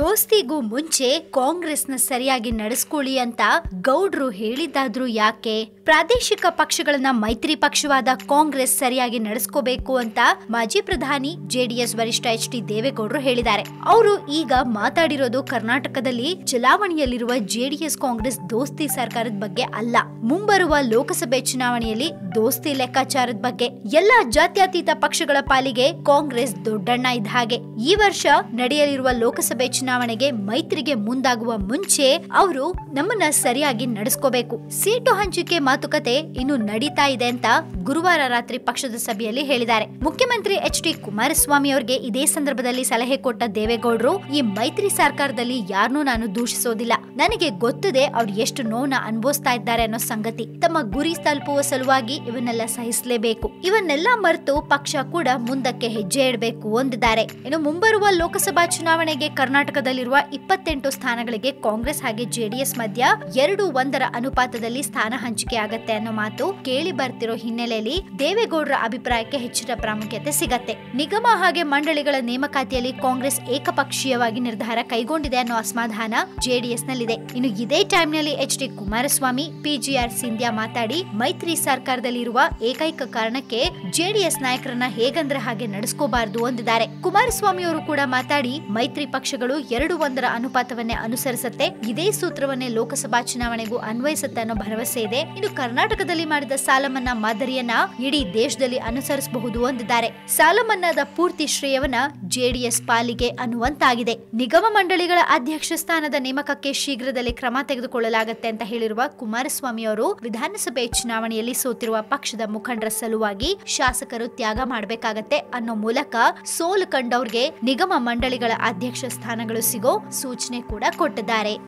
ದೋಸ್ತಿಗೂ ಮುಂಚೆ ಕಾಂಗ್ರೆಸ್ನ ಸರಿಯಾಗಿ ನಡೆಸ್ಕೊಳ್ಳಿ ಅಂತ ಗೌಡ್ರು ಹೇಳಿದ್ದಾದ್ರೂ ಯಾಕೆ? ಪ್ರಾದೇಶಿಕ ಪಕ್ಷಗಳನ್ನ ಮೈತ್ರಿ ಪಕ್ಷವಾದ ಕಾಂಗ್ರೆಸ್ ಸರಿಯಾಗಿ ನಡೆಸ್ಕೋಬೇಕು ಅಂತ ಮಾಜಿ ಪ್ರಧಾನಿ ಜೆಡಿಎಸ್ ವರಿಷ್ಠ ಎಚ್ ಡಿ ದೇವೇಗೌಡರು ಹೇಳಿದ್ದಾರೆ. ಅವರು ಈಗ ಮಾತಾಡಿರೋದು ಕರ್ನಾಟಕದಲ್ಲಿ ಚಲಾವಣೆಯಲ್ಲಿರುವ ಜೆಡಿಎಸ್ ಕಾಂಗ್ರೆಸ್ ದೋಸ್ತಿ ಸರ್ಕಾರದ ಬಗ್ಗೆ ಅಲ್ಲ. ಮುಂಬರುವ ಲೋಕಸಭೆ ಚುನಾವಣೆಯಲ್ಲಿ ದೋಸ್ತಿ ಲೆಕ್ಕಾಚಾರದ ಬಗ್ಗೆ ಎಲ್ಲಾ ಜಾತ್ಯತೀತ ಪಕ್ಷಗಳ ಪಾಲಿಗೆ ಕಾಂಗ್ರೆಸ್ ದೊಡ್ಡಣ್ಣ ಇದ್ದ ಹಾಗೆ. ಈ ವರ್ಷ ನಡೆಯಲಿರುವ ಲೋಕಸಭೆ ಚುನಾವಣೆಗೆ ಮೈತ್ರಿಗೆ ಮುಂದಾಗುವ ಮುಂಚೆ ಅವರು ನಮ್ಮನ್ನ ಸರಿಯಾಗಿ ನಡೆಸ್ಕೋಬೇಕು. ಸೀಟು ಹಂಚಿಕೆ ಮಾತುಕತೆ ಇನ್ನು ನಡೀತಾ ಇದೆ ಅಂತ ಗುರುವಾರ ರಾತ್ರಿ ಪಕ್ಷದ ಸಭೆಯಲ್ಲಿ ಹೇಳಿದ್ದಾರೆ. ಮುಖ್ಯಮಂತ್ರಿ ಎಚ್ ಡಿ ಕುಮಾರಸ್ವಾಮಿ ಅವರಿಗೆ ಇದೇ ಸಂದರ್ಭದಲ್ಲಿ ಸಲಹೆ ಕೊಟ್ಟ ದೇವೇಗೌಡರು, ಈ ಮೈತ್ರಿ ಸರ್ಕಾರದಲ್ಲಿ ಯಾರನ್ನೂ ನಾನು ದೂಷಿಸೋದಿಲ್ಲ. ನನಗೆ ಗೊತ್ತಿದೆ ಅವ್ರು ಎಷ್ಟು ನೋವನ್ನ ಅನುಭವಿಸ್ತಾ ಇದ್ದಾರೆ ಅನ್ನೋ ಸಂಗತಿ. ತಮ್ಮ ಗುರಿ ತಲುಪುವ ಸಲುವಾಗಿ ಇವನ್ನೆಲ್ಲ ಸಹಿಸಲೇಬೇಕು. ಇವನ್ನೆಲ್ಲ ಮರೆತು ಪಕ್ಷ ಕೂಡ ಮುಂದಕ್ಕೆ ಹೆಜ್ಜೆ ಇಡಬೇಕು ಅಂದಿದ್ದಾರೆ. ಇನ್ನು ಮುಂಬರುವ ಲೋಕಸಭಾ ಚುನಾವಣೆಗೆ ಕರ್ನಾಟಕದಲ್ಲಿರುವ ಇಪ್ಪತ್ತೆಂಟು ಸ್ಥಾನಗಳಿಗೆ ಕಾಂಗ್ರೆಸ್ ಹಾಗೆ ಜೆಡಿಎಸ್ ಮಧ್ಯ ಎರಡು ಒಂದರ ಅನುಪಾತದಲ್ಲಿ ಸ್ಥಾನ ಹಂಚಿಕೆ ಆಗತ್ತೆ ಅನ್ನೋ ಮಾತು ಕೇಳಿ ಬರ್ತಿರೋ ಹಿನ್ನೆಲೆಯಲ್ಲಿ ದೇವೇಗೌಡರ ಅಭಿಪ್ರಾಯಕ್ಕೆ ಹೆಚ್ಚಿನ ಪ್ರಾಮುಖ್ಯತೆ ಸಿಗತ್ತೆ. ನಿಗಮ ಹಾಗೆ ಮಂಡಳಿಗಳ ನೇಮಕಾತಿಯಲ್ಲಿ ಕಾಂಗ್ರೆಸ್ ಏಕಪಕ್ಷೀಯವಾಗಿ ನಿರ್ಧಾರ ಕೈಗೊಂಡಿದೆ ಅನ್ನೋ ಅಸಮಾಧಾನ ಜೆಡಿಎಸ್ ನಲ್ಲಿದೆ ಇನ್ನು ಇದೇ ಟೈಮ್ನಲ್ಲಿ H D Kumaraswamy PGR Sindhia ಮಾತಾಡಿ ಮೈತ್ರಿ ಸರ್ಕಾರದಲ್ಲಿರುವ ಏಕೈಕ ಕಾರಣಕ್ಕೆ ಜೆಡಿಎಸ್ ನಾಯಕರನ್ನ ಹೇಗಂದ್ರೆ ಹಾಗೆ ನಡೆಸ್ಕೋಬಾರದು ಅಂದಿದ್ದಾರೆ. ಕುಮಾರಸ್ವಾಮಿ ಅವರು ಕೂಡ ಮಾತಾಡಿ ಮೈತ್ರಿ ಪಕ್ಷಗಳು ಎರಡು ಒಂದರ ಅನುಪಾತವನ್ನೇ ಅನುಸರಿಸುತ್ತೆ. ಇದೇ ಸೂತ್ರವನ್ನೇ ಲೋಕಸಭಾ ಚುನಾವಣೆಗೂ ಅನ್ವಯಿಸುತ್ತೆ ಅನ್ನೋ ಭರವಸೆ ಇದೆ. ಇನ್ನು ಕರ್ನಾಟಕದಲ್ಲಿ ಮಾಡಿದ ಸಾಲ ಮನ್ನಾ ಮಾದರಿಯನ್ನ ಇಡೀ ದೇಶದಲ್ಲಿ ಅನುಸರಿಸಬಹುದು ಅಂದಿದ್ದಾರೆ. ಸಾಲ ಮನ್ನಾದ ಪೂರ್ತಿ ಶ್ರೇಯವನ್ನ ಜೆಡಿಎಸ್ ಪಾಲಿಗೆ ಅನ್ನುವಂತಾಗಿದೆ. ನಿಗಮ ಮಂಡಳಿಗಳ ಅಧ್ಯಕ್ಷ ಸ್ಥಾನದ ನೇಮಕಕ್ಕೆ ಶೀಘ್ರದಲ್ಲಿ ಕ್ರಮ ತೆಗೆದುಕೊಳ್ಳಲಾಗುತ್ತೆ ಅಂತ ಹೇಳಿರುವ ಕುಮಾರಸ್ವಾಮಿ ಅವರು ವಿಧಾನಸಭೆ ಚುನಾವಣೆಯಲ್ಲಿ ಸೋತಿರುವ ಪಕ್ಷದ ಮುಖಂಡರ ಸಲುವಾಗಿ ಶಾಸಕರು ತ್ಯಾಗ ಮಾಡಬೇಕಾಗತ್ತೆ ಅನ್ನೋ ಮೂಲಕ ಸೋಲು ಕಂಡವ್ರಿಗೆ ನಿಗಮ ಮಂಡಳಿಗಳ ಅಧ್ಯಕ್ಷ ಸ್ಥಾನಗಳು ಸಿಗೋ ಸೂಚನೆ ಕೂಡ ಕೊಟ್ಟಿದ್ದಾರೆ.